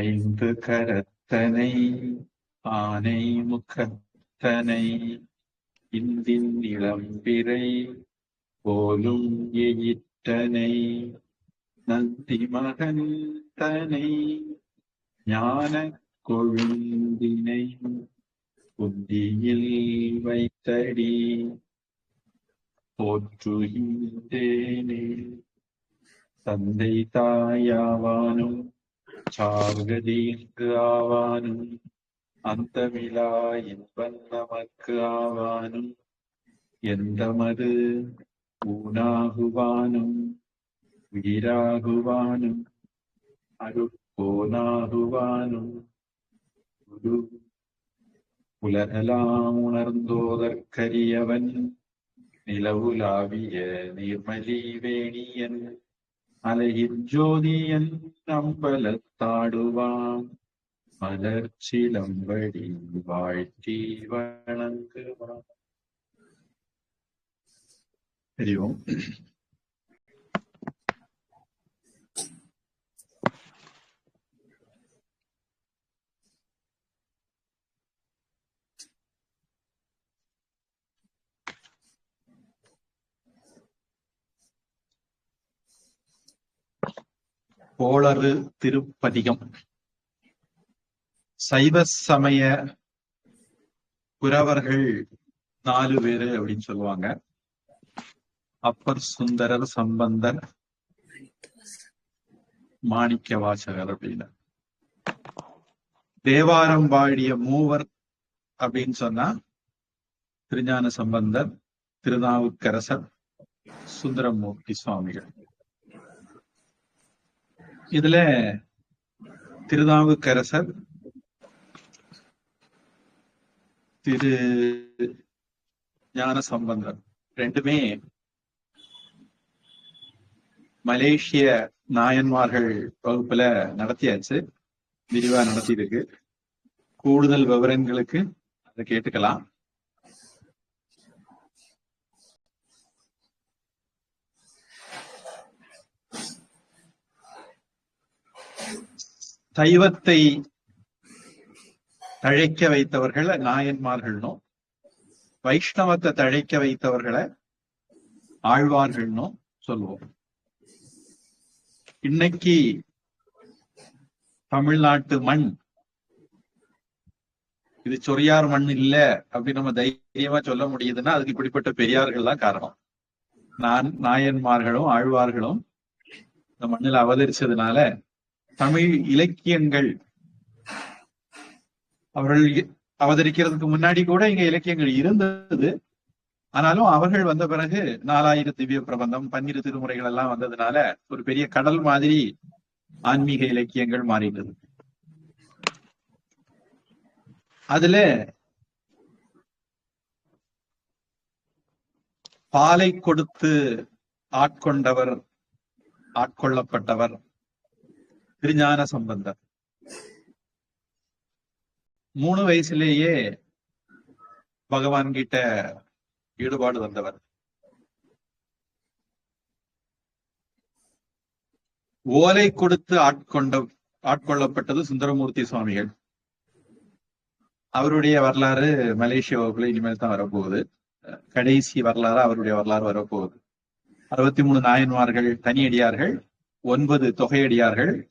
ஐந்து கரத்தனை ஆனை முகத்தனை இந்தின் இளம்பிறை போலும் எயிட்டனை நந்தி மகந்தனை ஞான கொழுந்தினை புத்தியில் வைத்தடி போற்றுகின்றேனே. தந்தை தாயாவானும் சார்கதீர்க்கு ஆவானும் அந்தமிலா இன்பன் நமக்கு ஆவானும் எந்தமது ஊனாகுவானும் உயிராகுவானும் அருப்போனாகுவானும் குரு உலகலாம் உணர்ந்தோதற்கரியவன் நிலவுலாவிய நீர்மலி வேணியன். அலையின் ஜோதியன் அம்பலத்தாடுவான் மலர்ச்சிலம்படி வாழ்த்தி வணங்குவான். ஹரி ஓம். கோளறு திருப்பதிகம். சைவ சமய குரவர்கள் நாலு பேரு அப்படின்னு சொல்லுவாங்க. அப்பர் சுந்தரர் சம்பந்தர் மாணிக்க வாசகர் அப்படின்னு. தேவாரம் பாடிய மூவர் அப்படின்னு சொன்னா திருஞான சம்பந்தர் திருநாவுக்கரசர் சுந்தரமூர்த்தி சுவாமிகள். இதுல திருநாவுக்கரசர் திரு ஞான சம்பந்தர் ரெண்டுமே மலேசிய நாயன்மார்கள் வகுப்புல நடத்தியாச்சு விரிவா நடத்தியிருக்கு. கூடுதல் விவரங்களுக்கு அதை கேட்டுக்கலாம். சைவத்தை தழைக்க வைத்தவர்களை நாயன்மார்கள்னும் வைஷ்ணவத்தை தழைக்க வைத்தவர்களை ஆழ்வார்கள்னும் சொல்லுவோம் இன்னைக்கு தமிழ்நாட்டு மண் இது சொரியார் மண் இல்ல அப்படின்னு நம்ம தைரியமா சொல்ல முடியுதுன்னா அதுக்கு இப்படிப்பட்ட பெரியார்கள் தான் காரணம். நான் நாயன்மார்களும் ஆழ்வார்களும் இந்த மண்ணில் அவதரிச்சதுனால தமிழ் இலக்கியங்கள். அவர்கள் அவதரிக்கிறதுக்கு முன்னாடி கூட இங்க இலக்கியங்கள் இருந்தது. ஆனாலும் அவர்கள் வந்த பிறகு நாலாயிரம் திவ்ய பிரபந்தம் பன்னிரு திருமுறைகள் எல்லாம் வந்ததுனால ஒரு பெரிய கடல் மாதிரி ஆன்மீக இலக்கியங்கள் மாறிட்டது அதுல பாலை கொடுத்து ஆட்கொண்டவர் ஆட்கொள்ளப்பட்டவர் திருஞான சம்பந்தர். மூணு வயசுலேயே பகவான் கிட்ட ஈடுபாடு வந்தவர். ஓலை கொடுத்து ஆட்கொண்ட ஆட்கொள்ளப்பட்டது சுந்தரமூர்த்தி சுவாமிகள். அவருடைய வரலாறு மலேசிய வகுப்புல இனிமேல் தான் வரப்போகுது. கடைசி வரலாறு அவருடைய வரலாறு வரப்போகுது. அறுபத்தி மூணு நாயன்மார்கள் தனியடியார்கள் ஒன்பது தொகையடியார்கள்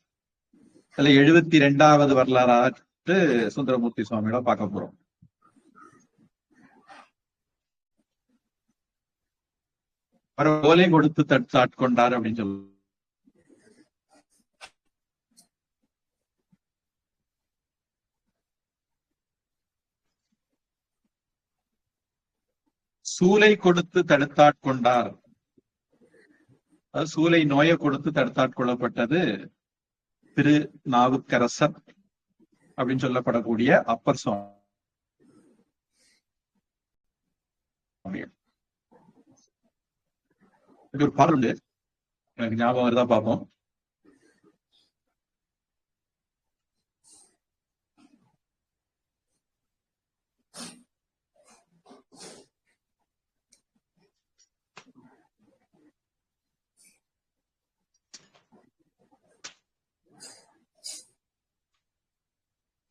இதுல எழுபத்தி ரெண்டாவது வரலாறு சுந்தரமூர்த்தி சுவாமியோட பார்க்க போறோம். அவர் ஓலை கொடுத்து தட்டாட்கொண்டார் அப்படின்னு சொல்லு சூலை கொடுத்து தடுத்தாட்கொண்டார். சூலை நோயை கொடுத்து தடுத்தாட்கொள்ளப்பட்டது. திரு நாவுக்கரசர் அப்படின்னு சொல்லப்படக்கூடிய அப்பர் சுவாமி. ஒரு பாடல் உண்டு. எனக்கு ஞாபகம் வருதா பார்ப்போம்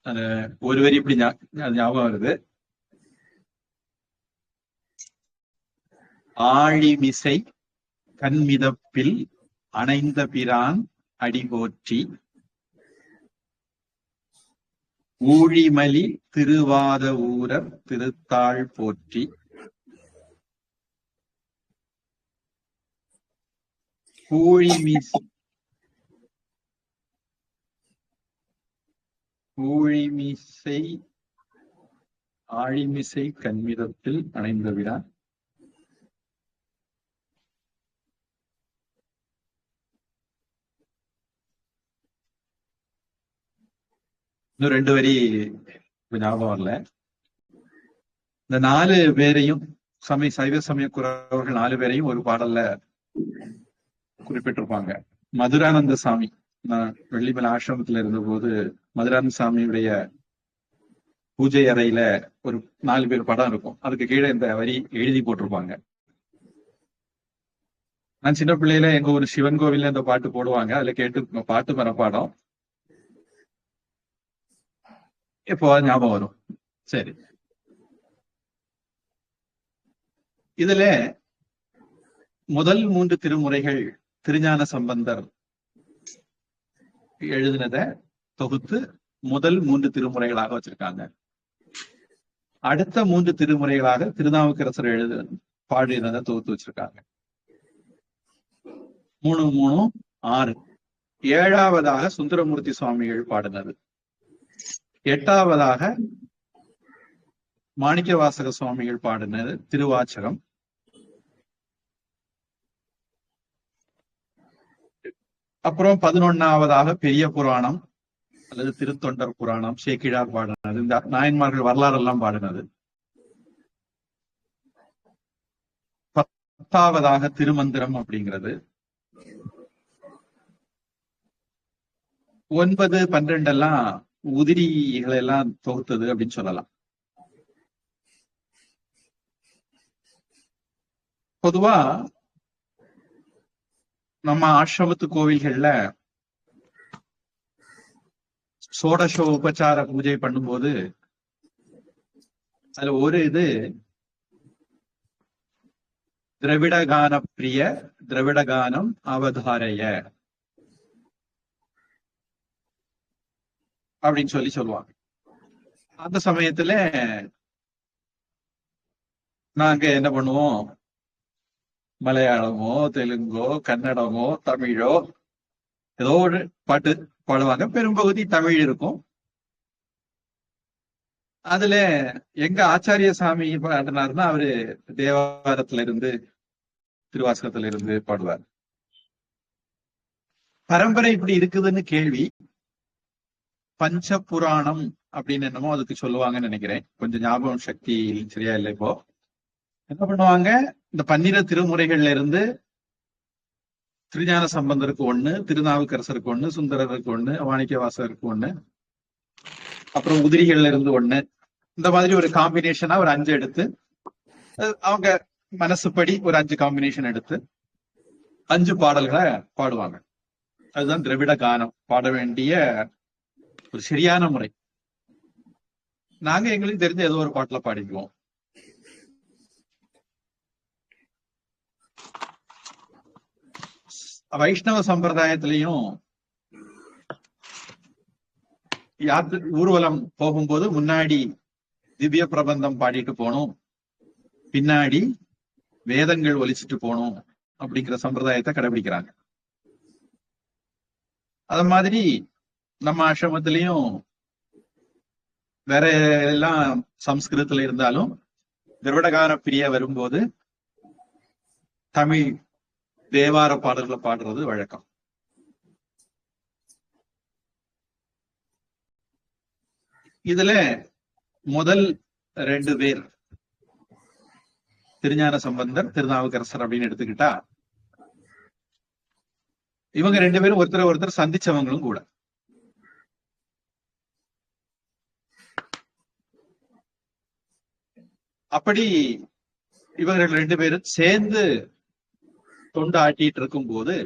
அது ஒரு வரி இப்படி ஞாபகம் வருது. ஆழிமிசை கண்மிதப்பில் அணைந்த பிரான் அடி போற்றி. ஊழிமலி திருவாத ஊரர் திருத்தாள் போற்றி. கூழிமிசை ஊழிமிசை ஆழிமிசை கண்மிதத்தில் அணைந்த விழா இன்னும் ரெண்டு வரி ஞாபகம் வரல. இந்த நாலு பேரையும் சமய சைவ சமய குறவர்கள் நாலு பேரையும் ஒரு பாடல்ல குறிப்பிட்டிருப்பாங்க. மதுரானந்த சாமி. நான் வெள்ளிமலை ஆசிரமத்துல இருந்தபோது மதுராந்த சாமியுடைய பூஜை அறையில ஒரு நாலு பேர் படம் இருக்கும். அதுக்கு கீழே இந்த வரி எழுதி போட்டிருப்பாங்க. நான் சின்ன பிள்ளையில எங்க ஒரு சிவன் கோவில்ல இந்த பாட்டு போடுவாங்க. அதுல கேட்டு பாட்டு மரப்பாடம் இப்போ ஞாபகம் வரும். சரி. இதுல முதல் மூன்று திருமுறைகள் திருஞான சம்பந்தர் எழுதினத தொகுத்து முதல் மூன்று திருமுறைகளாக வச்சிருக்காங்க. அடுத்த மூன்று திருமுறைகளாக திருநாவுக்கரசர் எழுது பாடினதை தொகுத்து வச்சிருக்காங்க. மூணு மூணு ஆறு. ஏழாவதாக சுந்தரமூர்த்தி சுவாமிகள் பாடினது. எட்டாவதாக மாணிக்க வாசக சுவாமிகள் பாடினது திருவாச்சகம். அப்புறம் பதினொன்னாவதாக பெரிய புராணம் அல்லது திருத்தொண்டர் புராணம் சேக்கிழார் பாடினது இந்த நாயன்மார்கள் வரலாறு எல்லாம் பாடினது. பத்தாவதாக திருமந்திரம் அப்படிங்கிறது. ஒன்பது பன்னிரெண்டு எல்லாம் உதிரிகளை எல்லாம் தொகுத்தது அப்படின்னு சொல்லலாம். பொதுவா நம்ம ஆசிரமத்து கோவில்கள்ல சோடச உபச்சார பூஜை பண்ணும்போது அதுல ஒரு இது திரவிட கான பிரிய திரவிட கானம் அவதாரைய அப்படின்னு சொல்லி சொல்லுவாங்க. அந்த சமயத்துல நாங்க என்ன பண்ணுவோம்? மலையாளமோ தெலுங்கோ கன்னடமோ தமிழோ ஏதோ ஒரு பாட்டு பாடுவாங்க. பெரும்பகுதி தமிழ் இருக்கும். அதுல எங்க ஆச்சாரிய சாமி பாடினாருன்னா அவரு தேவாரத்துல இருந்து திருவாசகத்துல இருந்து பாடுவார். பரம்பரை இப்படி இருக்குதுன்னு கேள்வி. பஞ்ச புராணம் அப்படின்னு என்னமோ அதுக்கு சொல்லுவாங்கன்னு நினைக்கிறேன். கொஞ்சம் ஞாபகம் சக்தி சரியா இல்லை இப்போ. என்ன பண்ணுவாங்க? இந்த பன்னிர திருமுறைகள்ல இருந்து திருஞான சம்பந்தருக்கு ஒண்ணு திருநாவுக்கரசருக்கு ஒண்ணு சுந்தரருக்கு ஒண்ணு வாணிக்கவாசருக்கு ஒண்ணு அப்புறம் உதிரிகள்ல இருந்து ஒண்ணு. இந்த மாதிரி ஒரு காம்பினேஷனா ஒரு அஞ்சு எடுத்து அவங்க மனசுப்படி ஒரு அஞ்சு காம்பினேஷன் எடுத்து அஞ்சு பாடல்களை பாடுவாங்க. அதுதான் திராவிட கானம். பாட வேண்டிய ஒரு சரியான முறை. நாங்க எங்களுக்கு தெரிஞ்ச ஏதோ ஒரு பாட்டுல பாடிக்குவோம். வைஷ்ணவ சம்பிரதாயத்திலையும் யாத்திரை ஊர்வலம் போகும்போது முன்னாடி திவ்ய பிரபந்தம் பாடிட்டு போகணும் பின்னாடி வேதங்கள் ஒலிச்சிட்டு போகணும் அப்படிங்கிற சம்பிரதாயத்தை கடைபிடிக்கிறாங்க. அத மாதிரி நம்ம ஆசிரமத்திலையும் வேற எல்லாம் சம்ஸ்கிருதத்துல இருந்தாலும் திருவிடகார பிரிய வரும்போது தமிழ் தேவார பாடல்களை பாடுறது வழக்கம். இதுல முதல் ரெண்டு பேர் திருஞான சம்பந்தர் திருநாவுக்கரசர் அப்படின்னு எடுத்துக்கிட்டா இவங்க ரெண்டு பேரும் ஒருத்தர் ஒருத்தர் சந்திச்சவங்களும் கூட. அப்படி இவர்கள் ரெண்டு பேரும் சேர்ந்து தொண்டு ஆட்டிட்டு இருக்கும் போது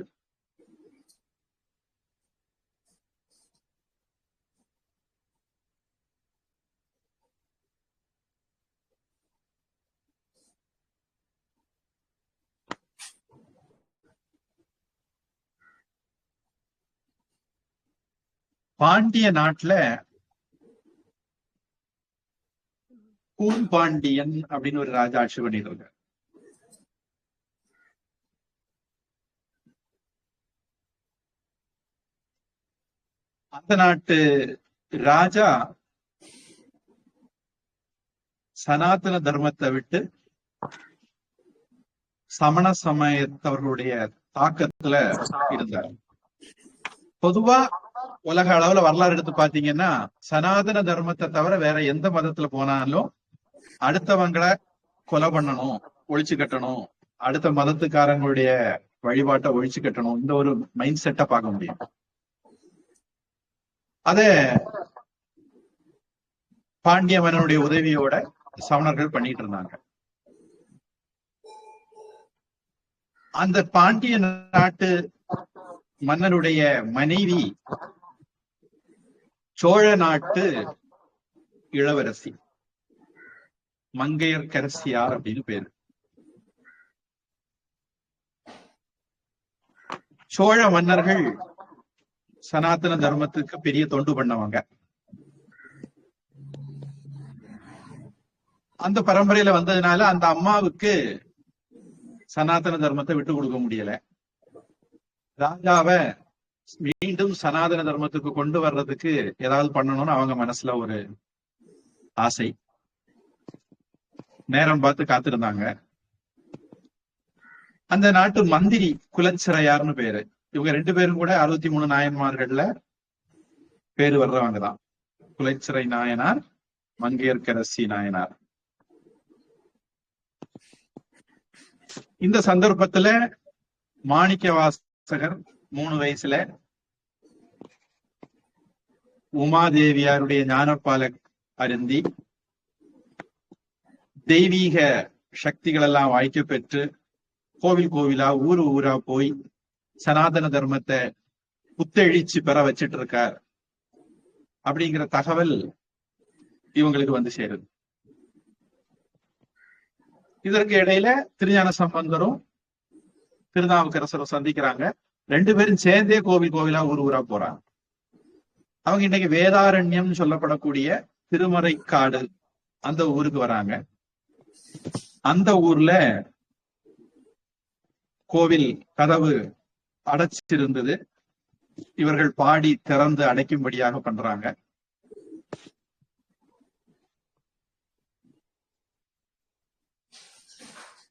பாண்டிய நாட்டுல கூன் பாண்டியன் அப்படின்னு ஒரு ராஜா ஆட்சி பண்ணிட்டு இருக்காரு அந்த நாட்டு ராஜா சனாதன தர்மத்தை விட்டு சமண சமயத்தவர்களுடைய தாக்கத்துல இருந்தார். பொதுவா உலக அளவுல வரலாறு எடுத்து பாத்தீங்கன்னா சனாதன தர்மத்தை தவிர வேற எந்த மதத்துல போனாலும் அடுத்தவங்களை கொலை பண்ணணும் ஒழிச்சு கட்டணும் அடுத்த மதத்துக்காரங்களுடைய வழிபாட்டை ஒழிச்சு கட்டணும் இந்த ஒரு மைண்ட் செட்டை பார்க்க முடியும். அத பாண்டிய மன்னனுடைய உதவியோட சமணர்கள் பண்ணிட்டு இருந்தாங்க. அந்த பாண்டிய நாட்டு மன்னருடைய மனைவி சோழ நாட்டு இளவரசி மங்கையர்க்கரசியார் அப்படின்னு பேரு. சோழ மன்னர்கள் சனாதன தர்மத்துக்கு பெரிய தொண்டு பண்ணவங்க. அந்த பரம்பரையில வந்ததுனால அந்த அம்மாவுக்கு சனாதன தர்மத்தை விட்டு கொடுக்க முடியல. ராஜாவை மீண்டும் சனாதன தர்மத்துக்கு கொண்டு வர்றதுக்கு ஏதாவது பண்ணணும்னு அவங்க மனசுல ஒரு ஆசை. நேரம் பார்த்து காத்திருந்தாங்க. அந்த நாட்டு மந்திரி குலச்சிறையார்னு பேரு. இவங்க ரெண்டு பேரும் கூட அறுபத்தி மூணு நாயன்மார்கள்ல பேரு வர்றவங்க தான் குலச்சிறை நாயனார் மங்கையர்கரசி நாயனார். இந்த சந்தர்ப்பத்துல மாணிக்க வாசகர் மூணு வயசுல உமாதேவியாருடைய ஞானப்பால அருந்தி தெய்வீக சக்திகள் எல்லாம் வாய்க்க பெற்று கோவில் கோவிலா ஊரு ஊரா போய் சனாதன தர்மத்தை புத்தெழிச்சு பெற வச்சிட்டு இருக்கார் அப்படிங்கிற தகவல் இவங்களுக்கு வந்து சேருது. இதற்கு இடையில திருஞான சம்பந்தரும் திருநாவுக்கரசரும் சந்திக்கிறாங்க. ரெண்டு பேரும் சேர்ந்தே கோவில் கோவிலா ஊர் ஊரா போறாங்க. அவங்க இன்னைக்கு வேதாரண்யம் சொல்லப்படக்கூடிய திருமறைக்காடு அந்த ஊருக்கு வராங்க. அந்த ஊர்ல கோவில் கதவு அடைச்சிருந்தது. இவர்கள் பாடி திறந்து அடைக்கும்படியாக பண்றாங்க.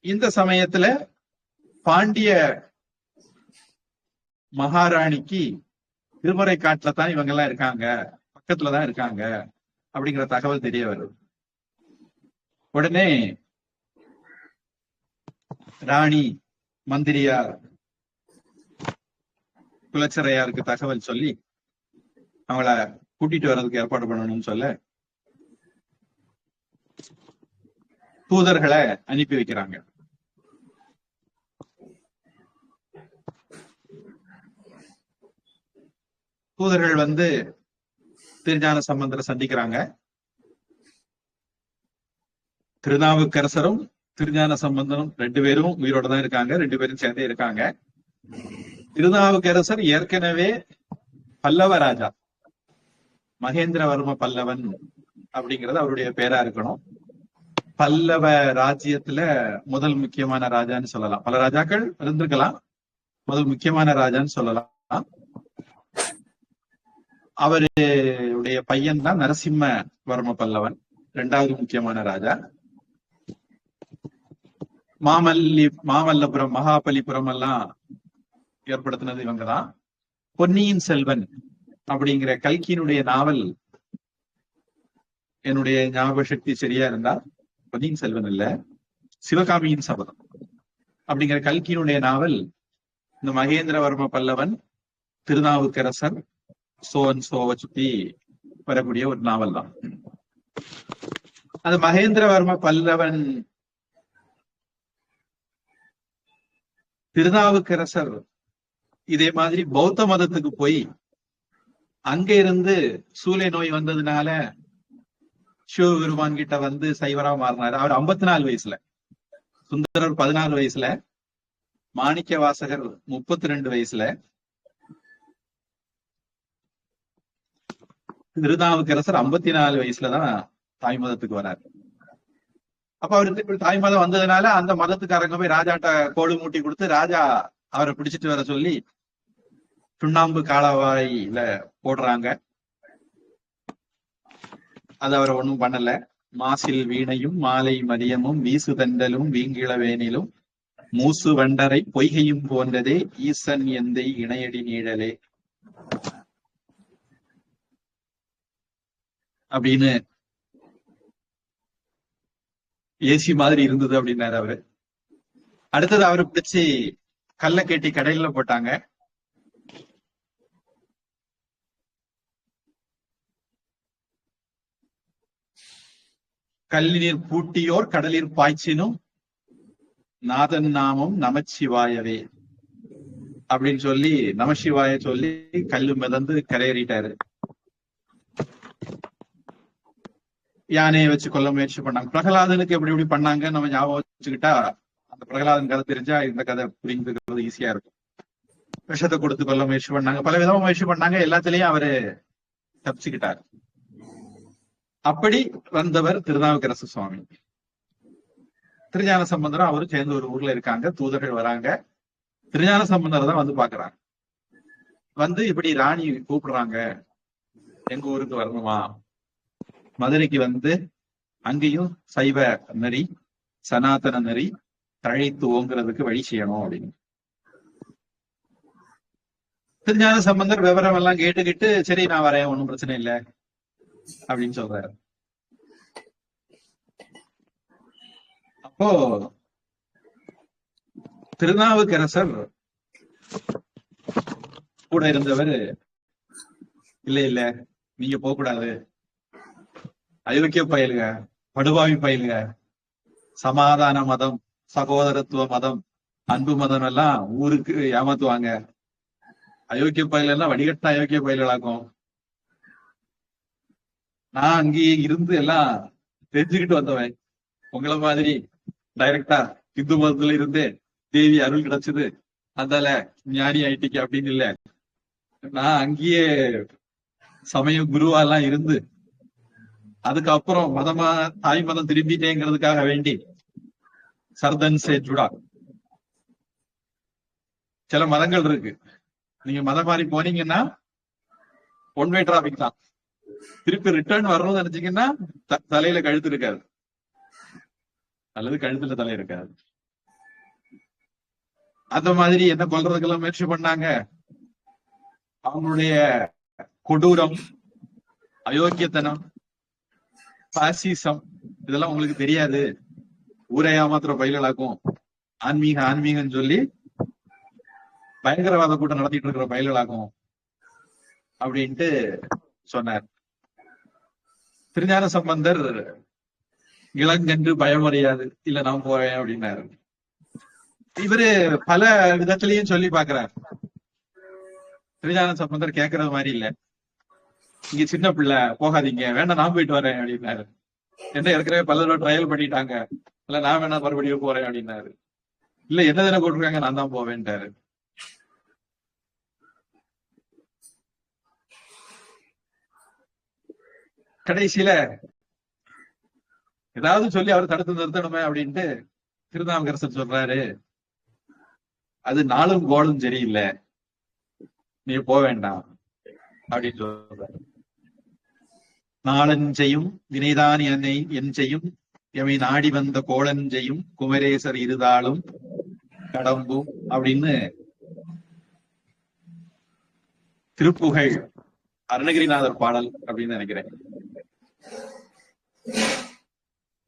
இந்த சமயத்துல பாண்டிய மகாராணிக்கு திருமறை காட்டுல தான் இவங்க எல்லாம் இருக்காங்க பக்கத்துலதான் இருக்காங்க அப்படிங்கிற தகவல் தெரிய வருது. உடனே ராணி மந்திரியார் குலச்சிறையாருக்கு தகவல் சொல்லி அவங்கள கூட்டிட்டு வர்றதுக்கு ஏற்பாடு பண்ணணும்னு சொல்ல தூதர்களை அனுப்பி வைக்கிறாங்க. தூதர்கள் வந்து திருஞான சம்பந்தரை சந்திக்கிறாங்க. திருநாவுக்கரசரும் திருஞான சம்பந்தரும் ரெண்டு பேரும் உயிரோட தான் இருக்காங்க. ரெண்டு பேரும் சேர்ந்தே இருக்காங்க. திருநாவுக்கரசர் ஏற்கனவே பல்லவ ராஜா மகேந்திரவர்ம பல்லவன் அப்படிங்கிறது அவருடைய பேரா இருக்கணும். பல்லவ ராஜ்யத்துல முதல் முக்கியமான ராஜான்னு சொல்லலாம். பல ராஜாக்கள் இருந்திருக்கலாம். முதல் முக்கியமான ராஜான்னு சொல்லலாம். அவருடைய பையன் தான் நரசிம்ம வர்ம பல்லவன். இரண்டாவது முக்கியமான ராஜா. மாமல்லி மாமல்லபுரம் மகாபலிபுரம் எல்லாம் ஏற்படுத்தினது இவங்க தான் பொன்னியின் செல்வன் அப்படிங்கிற கல்கியினுடைய நாவல் என்னுடைய ஞாபக சக்தி சரியா இருந்தா பொன்னியின் செல்வன் இல்ல சிவகாமியின் சபதம் அப்படிங்கிற கல்கியினுடைய நாவல் இந்த மகேந்திரவர்ம பல்லவன் திருநாவுக்கரசர் சோன் சோவை சுத்தி வரக்கூடிய ஒரு நாவல் தான். அது மகேந்திரவர்ம பல்லவன் திருநாவுக்கரசர் இதே மாதிரி பௌத்த மதத்துக்கு போய் அங்க இருந்து சூளை நோய் வந்ததுனால சிவபெருமான் கிட்ட வந்து சைவரா மாறினாரு. அவர் ஐம்பத்தி நாலு வயசுல. சுந்தரர் பதினாலு வயசுல. மாணிக்க வாசகர் முப்பத்தி ரெண்டு வயசுல. திருநாவுக்கரசர் ஐம்பத்தி நாலு வயசுலதான் தாய் மதத்துக்கு வராரு. அப்ப அவரு தாய் மதம் வந்ததுனால அந்த மதத்துக்காரங்க போய் ராஜாட்ட கோடு மூட்டி கொடுத்து ராஜா அவரை பிடிச்சிட்டு வர சொல்லி சுண்ணாம்பு காலவாயில போடுறாங்க. அது அவரை ஒண்ணும் பண்ணல. மாசில் வீணையும் மாலை மதியமும் வீசு தண்டலும் வீங்கிளவேனிலும் மூசு வண்டரை பொய்கையும் போன்றதே ஈசன் எந்தை இணையடி நீழலே. அப்படின்னு ஏசி மாதிரி இருந்தது அப்படின்னாரு அவரு. அடுத்தது அவரை பிடிச்சி கல்ல கட்டி கடையில போட்டாங்க. கல்லினீர் பூட்டியோர் கடலில் பாய்ச்சினும் நாதன் நாமம் நமச்சிவாயவே. அப்படின்னு சொல்லி நமசிவாய சொல்லி கல்லு மிதந்து கரையேறிட்டாரு. யானையை வச்சு கொல்ல முயற்சி பண்ணாங்க. பிரகலாதனுக்கு எப்படி எப்படி பண்ணாங்க நம்ம ஞாபகம் வச்சுக்கிட்டா அந்த பிரகலாதன் கதை தெரிஞ்சா இந்த கதை புரிஞ்சுக்கிறது ஈஸியா இருக்கும். விஷத்தை கொடுத்து கொள்ள முயற்சி பண்ணாங்க. பல விதமா முயற்சி பண்ணாங்க. எல்லாத்துலயும் அவரு தப்பிச்சுக்கிட்டார். அப்படி வந்தவர் திருநாவுக்கரசு சுவாமி. திருஞான சம்பந்தரும் அவரும் சேர்ந்து ஒரு ஊர்ல இருக்காங்க. தூதர்கள் வராங்க. திருஞான சம்பந்தர் தான் வந்து பாக்குறாங்க வந்து இப்படி ராணி கூப்பிடுறாங்க. எங்க ஊருக்கு வரணுமா? மதுரைக்கு வந்து அங்கேயும் சைவ நெறி சனாதன நெறி தழைத்து ஓங்குறதுக்கு வழி செய்யணும் அப்படின்னு. திருஞான சம்பந்தர் விவரம் எல்லாம் கேட்டுக்கிட்டு சரி நான் வரேன் ஒன்றும் பிரச்சனை இல்லை அப்படின்னு சொல்றாரு. அப்போ திருநாவுக்கரசர் கூட இருந்தவர் இல்ல இல்ல நீங்க போக கூடாது. அயோக்கிய பயிலுக படுபாவி பயிலுக சமாதான மதம். சகோதரத்துவ மதம் அன்பு மதம் எல்லாம் ஊருக்கு ஏமாத்துவாங்க. அயோக்கிய பயிலெல்லாம் வடிகட்ட அயோக்கிய பயில்களாக்கும். நான் அங்கேயே இருந்து எல்லாம் தெரிஞ்சுக்கிட்டு வந்தவன். உங்களை மாதிரி டைரக்டா இந்து மதத்துல இருந்தே தேவி அருள் கிடைச்சது. அதால ஞானி ஐடிக்கு அப்படின்னு இல்ல. நான் அங்கேயே சமய குருவா எல்லாம் இருந்து அதுக்கப்புறம் மதமா தாய் மதம் திரும்பிட்டேங்கிறதுக்காக வேண்டி சர்தன் சே ஜுடா. சில மதங்கள் இருக்கு. நீங்க மதம் மாறி போனீங்கன்னா ஒன் வே டிராபிக் தான். திருப்பி ரிட்டர்ன் வரணும்னு நினைச்சீங்கன்னா த- தலையில கழுத்து இருக்காது. அல்லது கழுத்துல தலை இருக்காது. அந்த மாதிரி என்ன கொல்றதுக்கெல்லாம் முயற்சி பண்ணாங்க? அவங்களுடைய கொடூரம் அயோக்கியத்தனம் பாசிசம் இதெல்லாம் உங்களுக்கு தெரியாது. ஊரை ஏமாத்துற பயில்களாக்கும்? ஆன்மீக ஆன்மீகம்னு சொல்லி பயங்கரவாத கூட்டம் நடத்திட்டு இருக்கிற பயிலாகும் அப்படின்ட்டு சொன்னார். திருஞான சம்பந்தர் இளங்கன்று பயமறியாது இல்ல நான் போவேன் அப்படின்னாரு. இவரு பல விதத்திலையும் சொல்லி பாக்குறார். திருஞான சம்பந்தர் கேக்குறது மாதிரி இல்ல. இங்க சின்ன பிள்ளை போகாதீங்க வேண்டாம் நான் போயிட்டு வரேன் அப்படின்னாரு. என்ன ஏற்கனவே பல தடவை ட்ரையல் பண்ணிட்டாங்க. இல்ல நான் வேணா மறுபடியும் போறேன் அப்படின்னாரு. இல்ல என்ன தானே போட்டிருக்காங்க நான் தான் போவேன்ட்டாரு. கடைசியில ஏதாவது சொல்லி அவர் தடுத்து நிறுத்தணுமே அப்படின்ட்டு திருநாவுக்கரசர் சொல்றாரு. அது நாளும் கோலும் சரியில்லை. நீ போக வேண்டாம் அப்படின்னு சொல்றாரு. நாளன் செய்யும் வினைதான் என்னை என் செய்யும் எமை நாடி வந்த கோளன் குமரேசர் இருதாளும் கடம்பும் அப்படின்னு திருப்புகழ் அருணகிரிநாதர் பாடல் அப்படின்னு நினைக்கிறேன்.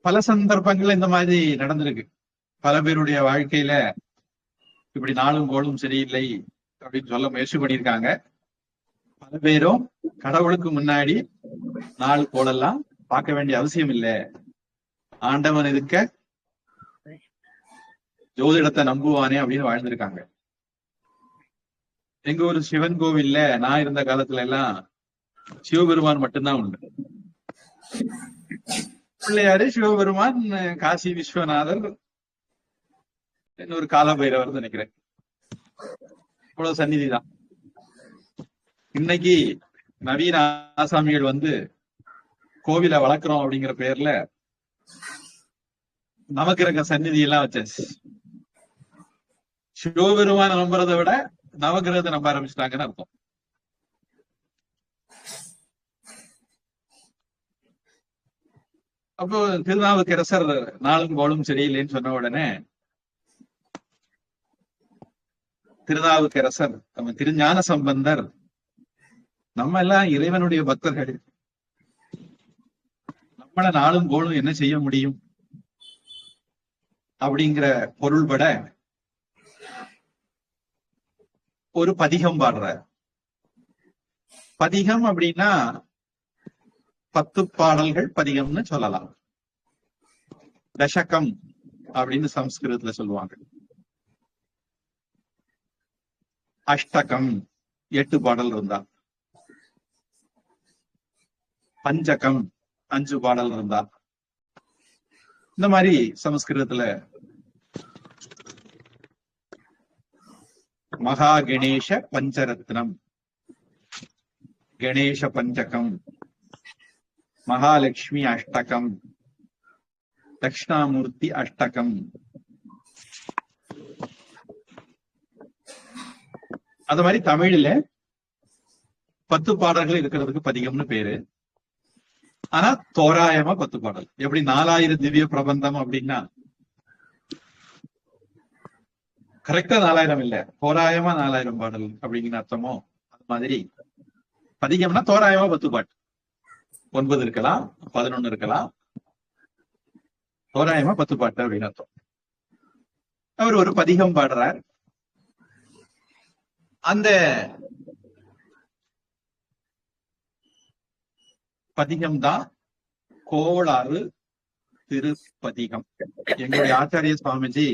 பல சந்தர்ப்பங்கள் இந்த மாதிரி நடந்திருக்கு. பல பேருடைய வாழ்க்கையில இப்படி நாளும் கோளும் சரியில்லை அப்படின்னு சொல்ல முயற்சி பண்ணியிருக்காங்க. பல பேரும் கடவுளுக்கு முன்னாடி நாள் கோலெல்லாம் பார்க்க வேண்டிய அவசியம் இல்லை. ஆண்டவன் இருக்க ஜோதிடத்தை நம்புவானே அப்படின்னு வாழ்ந்திருக்காங்க. எங்க ஒரு சிவன் கோவில்ல நான் இருந்த காலத்துல எல்லாம் சிவபெருமான் மட்டும்தான் உண்டு. பிள்ளையாரு சிவபெருமான் காசி விஸ்வநாதர் இன்னொரு காலபைரவர் நினைக்கிறேன். இவ்வளவு சந்நிதி தான். இன்னைக்கு நவீன ஆசாமிகள் வந்து கோவிலை வளர்க்குறோம் அப்படிங்கிற பேர்ல நமக்கு இருக்க சந்நிதி எல்லாம் வச்சாச்சு. சிவபெருமான நம்புறதை விட நவகிரகத்தை நம்ப ஆரம்பிச்சிட்டாங்கன்னு அர்த்தம். அப்போ திருநாவுக்கரசர் நாளும் கோளும் சரியில்லைன்னு சொன்ன உடனே திருநாவுக்கரசர் நம்ம திருஞான சம்பந்தர் நம்ம எல்லாம் இறைவனுடைய பக்தர்கள். நம்மள நாளும் கோளும் என்ன செய்ய முடியும்? அப்படிங்கிற பொருள்பட ஒரு பதிகம் பாடுற பதிகம் அப்படின்னா பத்து பாடல்கள் பதிகம்னு சொல்லலாம். தசகம் அப்படின்னு சம்ஸ்கிருதத்துல சொல்லுவாங்க. அஷ்டகம் எட்டு பாடல் இருந்தா. பஞ்சகம் அஞ்சு பாடல் இருந்தா. இந்த மாதிரி சமஸ்கிருதத்துல மகா கணேஷ பஞ்சரத்னம். கணேஷ பஞ்சகம். மகாலட்சுமி அஷ்டகம். தட்சிணாமூர்த்தி அஷ்டகம். அந்த மாதிரி தமிழ்ல பத்து பாடல்கள் இருக்கிறதுக்கு பதிகம்னு பேரு. ஆனா தோராயமா பத்து பாடல். எப்படி நாலாயிரம் திவ்ய பிரபந்தம் அப்படின்னா? கரெக்டா நாலாயிரம் இல்ல. தோராயமா நாலாயிரம் பாடல் அப்படிங்கிற அர்த்தமோ? அது மாதிரி. பதிகம்னா தோராயமா பத்து பாட்டு. ஒன்பது இருக்கலாம் பதினொன்னு இருக்கலாம். தோராயமா பத்து பாட்டு அப்படின்னு அர்த்தம். அவர் ஒரு பதிகம் பாடுறார். அந்த பதிகம் தான் கோளாறு திருப்பதிகம். எங்களுடைய ஆச்சாரிய சுவாமிஜி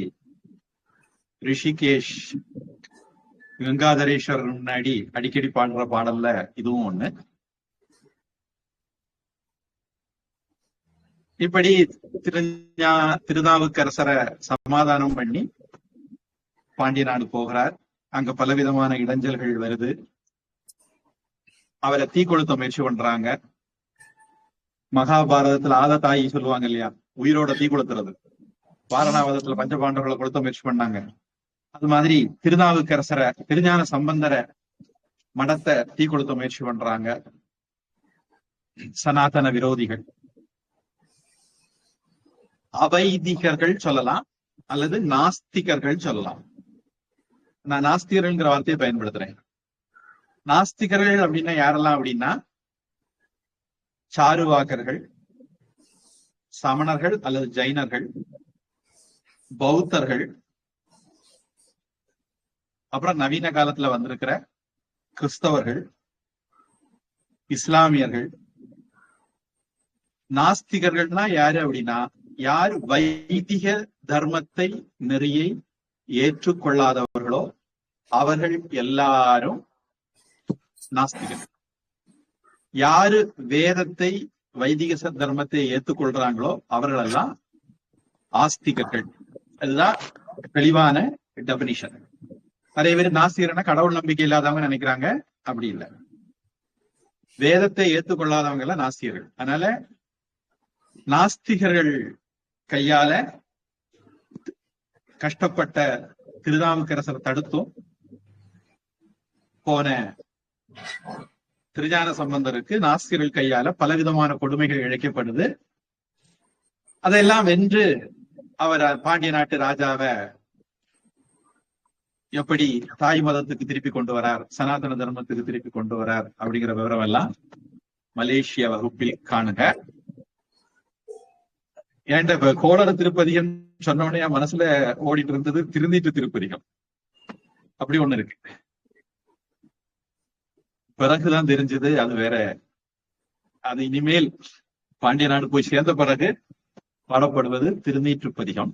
ரிஷிகேஷ் கங்காதரேஸ்வரர் முன்னாடி அடிக்கடி பாடுற பாடல்ல இதுவும் ஒண்ணு. இப்படி திருஞா திருநாவுக்கரசரை சமாதானம் பண்ணி பாண்டிய நாடு போகிறார். அங்க பலவிதமான இடைஞ்சல்கள் வருது. அவரை தீ கொளுத்த முயற்சி பண்றாங்க. மகாபாரதத்துல ஆத தாயி சொல்லுவாங்க இல்லையா? உயிரோட தீ கொளுத்துறது. வாரணாவதத்துல பஞ்சபாண்டவர்களை கொளுத்த முயற்சி பண்ணாங்க. அது மாதிரி திருநாவுக்கரசரை திருஞான சம்பந்தரை மடத்தை தீ கொளுத்த முயற்சி பண்றாங்க. சனாதன விரோதிகள். அவைதிகர்கள் சொல்லலாம் அல்லது நாஸ்திகர்கள் சொல்லலாம். நான் நாஸ்திகர்கள்ங்கிற வார்த்தையை பயன்படுத்துறேன். நாஸ்திகர்கள் அப்படின்னா யாரெல்லாம் அப்படின்னா சாருவாக்கர்கள் சமணர்கள் அல்லது ஜைனர்கள் பௌத்தர்கள் அப்புறம் நவீன காலத்துல வந்திருக்கிற கிறிஸ்தவர்கள் இஸ்லாமியர்கள் நாஸ்திகர்கள்னா யாரு அப்படின்னா யார் வைதிக தர்மத்தை நெறியை ஏற்றுக்கொள்ளாதவர்களோ அவர்கள் எல்லாரும் நாஸ்திகர் யாரு வேதத்தை வைதிக தர்மத்தை ஏத்துக்கொள்றாங்களோ அவர்கள் எல்லாம் ஆஸ்திகர்கள். அதுதான் தெளிவான டெபினிஷன் நிறைய பேர் நாஸ்திகர்னா கடவுள் நம்பிக்கை இல்லாதவங்க நினைக்கிறாங்க. அப்படி இல்லை. வேதத்தை ஏத்துக்கொள்ளாதவங்க எல்லாம் நாஸ்திகர்கள். அதனால நாஸ்திகர்கள் கையால கஷ்டப்பட்ட திருநாவுக்கரசர் தடுத்தும் போன திருஞான சம்பந்தருக்கு நாஸ்திகர்கள் கையால பலவிதமான கொடுமைகள் இழைக்கப்படுது. அதையெல்லாம் வென்று அவர் பாண்டிய நாட்டு ராஜாவை எப்படி தாய் மதத்துக்கு திருப்பி கொண்டு வரார் சனாதன தர்மத்துக்கு திருப்பி கொண்டு வரார் அப்படிங்கிற விவரம் எல்லாம் மலேசிய வகுப்பில் காணுங்க. ஏன்டா இப்ப கோளர திருப்பதிகம் சொன்ன உடனே மனசுல ஓடிட்டு இருந்தது திருந்திட்டு திருப்பதிகம் அப்படி ஒண்ணு இருக்கு. பிறகுதான் தெரிஞ்சது அது வேற. அது இனிமேல் பாண்டிய நாடு போய் சேர்ந்த பிறகு பாடப்படுவது திருநீற்று பதிகம்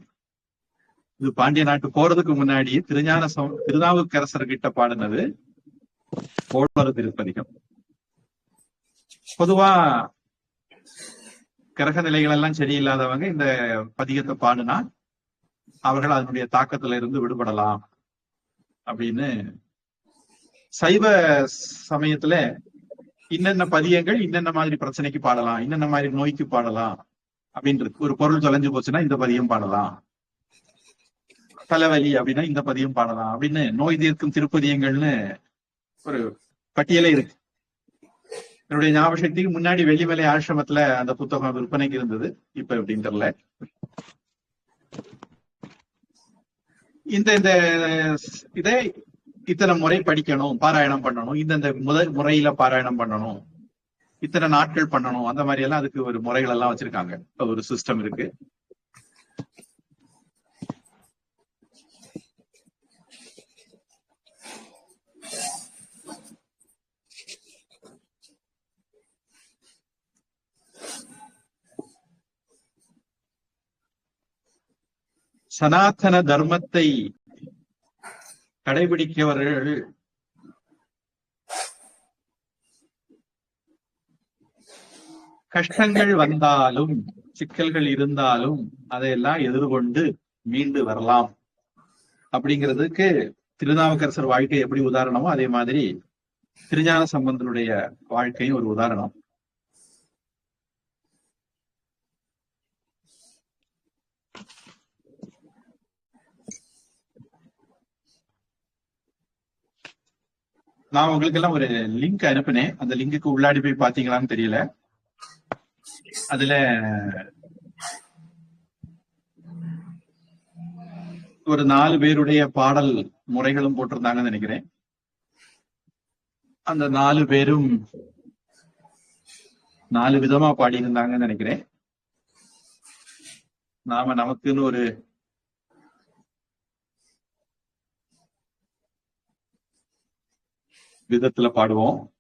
இது பாண்டிய நாட்டு போறதுக்கு முன்னாடி திருஞான சம் திருநாவுக்கரசர் கிட்ட பாடினது கோளர திருப்பதிகம். பொதுவா கிரக நிலைகள் எல்லாம் சரியில்லாதவங்க இந்த பதிகத்தை பாடினா அவர்கள் அதனுடைய தாக்கத்துல இருந்து விடுபடலாம் அப்படின்னு சைவ சமயத்துல இன்னென்ன பதியங்கள் இன்னென்ன மாதிரி பிரச்சனைக்கு பாடலாம் இன்னென்ன மாதிரி நோய்க்கு பாடலாம் அப்படின்றது ஒரு பொருள் தொலைஞ்சு போச்சுன்னா இந்த பதியம் பாடலாம். தலைவலி அப்படின்னா இந்த பதியம் பாடலாம் அப்படின்னு நோய் தீர்க்கும் திருப்பதியங்கள்னு ஒரு பட்டியலே இருக்கு. என்னுடைய ஞாபக சக்திக்கு முன்னாடி வெள்ளிமலை ஆசிரமத்துல அந்த புத்தகம் விற்பனைக்கு இருந்தது. இப்ப எப்படின்னு தெரியல. இந்த இந்த இதை இத்தனை முறை படிக்கணும் பாராயணம் பண்ணணும் இந்தந்த முதல் முறையில பாராயணம் பண்ணணும் இத்தனை நாட்கள் பண்ணணும் அந்த மாதிரி எல்லாம் அதுக்கு ஒரு முறைகள் எல்லாம் வச்சிருக்காங்க. ஒரு சிஸ்டம் இருக்கு. சனாதன தர்மத்தை கடைபிடிக்கவர்கள் கஷ்டங்கள் வந்தாலும் சிக்கல்கள் இருந்தாலும் அதையெல்லாம் எதிர்கொண்டு மீண்டு வரலாம். அப்படிங்கிறதுக்கு திருநாவுக்கரசர் வாழ்க்கை எப்படி உதாரணமோ அதே மாதிரி திருஞான சம்பந்தனுடைய வாழ்க்கையும் ஒரு உதாரணம். நான் உங்களுக்கு எல்லாம் ஒரு லிங்க் அனுப்பினேன். அந்த லிங்குக்கு உள்ளாடி போய் பாத்தீங்களான்னு தெரியல. அதுல ஒரு நாலு பேருடைய பாடல் முறைகளும் போட்டிருந்தாங்கன்னு நினைக்கிறேன். அந்த நாலு பேரும் நாலு விதமா பாடியிருந்தாங்கன்னு நினைக்கிறேன். நாம நமக்குன்னு ஒரு விதத்துல பாடுவோம்.